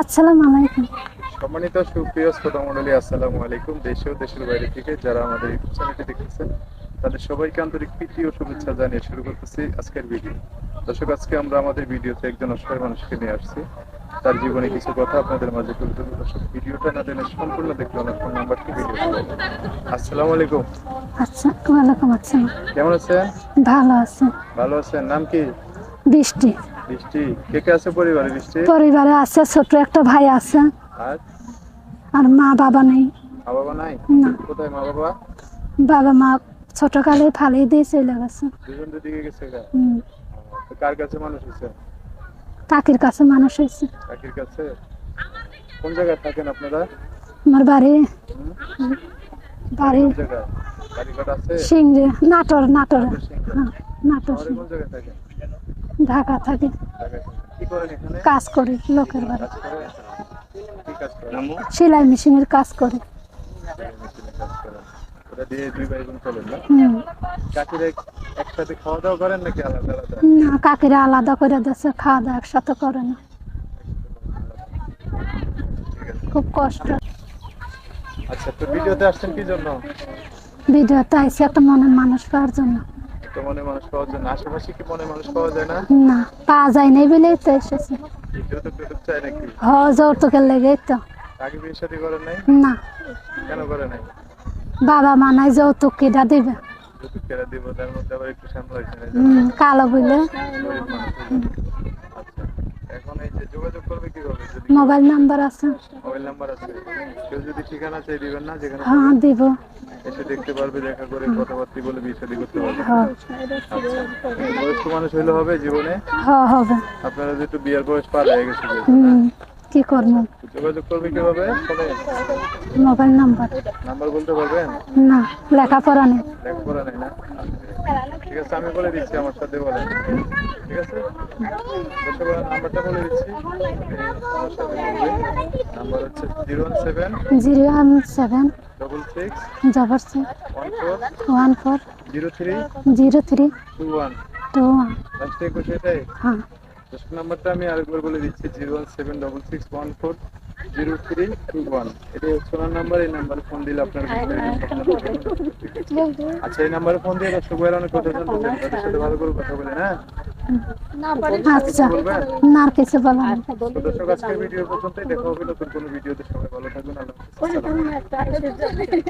আসসালামু আলাইকুম। সম্মানিত সুপ্রিয় শ্রোতা মন্ডলী আসসালামু আলাইকুম। দেশে ও দেশের বাইরে থেকে যারা আমাদের ইউটিউব চ্যানেলটি দেখতেছেন তাদের সবাইকে আন্তরিক প্রীতি ও শুভেচ্ছা জানিয়ে শুরু করতেছি আজকের ভিডিও। দর্শক আজকে আমরা আমাদের ভিডিওতে একজন অসহায় মানুষকে নিয়ে আসছি। তার জীবনে কিছু কথা আপনাদের মাঝে তুলে ধরবো। দর্শক ভিডিওটা না জেনে সম্পূর্ণ দেখলে আমার ফোন নাম্বারটি ভিডিও আসসালামু আলাইকুম। আচ্ছা ওয়ালাইকুম আসসালাম। কেমন আছেন? ভালো আছে। ভালো আছেন। নাম কি? বৃষ্টি। বৃষ্টি কে কে আছে পরিবারে বৃষ্টি পরিবারে আছে ছোট একটা ভাই আছে। আর? আর মা বাবা নেই। মা বাবা নাই? না। কোথায় মা বাবা? বাবা মা ছোটকালে ফালিয়ে দিয়ে চলে গেছে। দুজন দুদিকে গেছে গা? হুম, তো কার কাছে মানুষ হয়েছে? কাকির কাছে মানুষ হয়েছে। কাকির কাছে? কোন জায়গায় থাকেন আপনারা? আমার বাড়ি। বাড়ি বাড়িঘর আছে? নাটোর নাটোর। হ্যাঁ, নাটোর কোন জায়গায় থাকেন? ঢাকা থাকি। কাজ করি লোকের বাড়ি। সেলাই মেশিনের কাজ করি। না কাকিরা আলাদা আলাদা না কাকিরা আলাদা করে দিচ্ছে খাওয়া দাওয়া একসাথে করে না। খুব কষ্ট। আচ্ছা তো ভিডিওতে আসছেন কি জন্য? ভিডিওতে আইসি একটা মনের মানুষ পাওয়ার জন্য। তো মনে মানুষ পাওয়া যায় না। আশেপাশে কি মনে মানুষ পাওয়া যায় না? না পাওয়া যায় নাই বলেই তো এসেছি। যৌতুক টৌতুক চাই নাকি? হ যৌতুকের লেগেই তো। আগে বিয়ে শাদী করে নাই? না। কেন করে নাই? বাবা মানাই যৌতুক কিটা দিবে? যৌতুক দিব? তার মধ্যে আবার একটু হুম, কালো বলে গরিব মানুষ। আচ্ছা এখন এই যে যোগাযোগ করবে কীভাবে মোবাইল নাম্বার আছে। মোবাইল নাম্বার আছে। কেউ যদি ঠিকানা চাই দিবেন না যেখানে হ্যাঁ দিব। এসে দেখতে পারবে দেখা করে কথাবার্তা বলে শাদী করতে পারবে হ্যাঁ। আচ্ছা। বয়স্ক মানুষ হইলে হবে জীবনে? হ্যাঁ হবে। আপনারা যেহেতু বিয়ের বয়স পার হয়ে গেছে কি করব? যোগাযোগ করবে কীভাবে? Mobile number. নাম্বার বলতে পারবেন? না লেখাপড়া নেই। লেখাপড়া নেই না? ঠিক আছে আমি বলে দিচ্ছি আমার সাথে বলেন। ঠিক আছে? দর্শক নাম্বারটা বলে দিচ্ছি। আমার সাথে নাম্বার হচ্ছে zero one seven zero one seven double six জবর six one four one four zero three zero three two one. Two one. লাস্টে একুশ এটাই হ্যাঁ। দর্শক নাম্বারটা আমি আরেকবার বলে দিচ্ছি zero one seven double six one four zero three two one. হচ্ছে ওনার নাম্বার এই নাম্বারে ফোন দিলে আপনার আচ্ছা এই নাম্বারে ফোন দিয়ে ভাইয়ের অনেক কথা চান তাদের সাথে ভালো করে কথা বলেন হ্যাঁ? আচ্ছা দর্শক আজকের ভিডিও পর্যন্তই। দেখা হবে নতুন কোনো ভিডিওতে। সবাই ভালো থাকবেন আল্লাহ।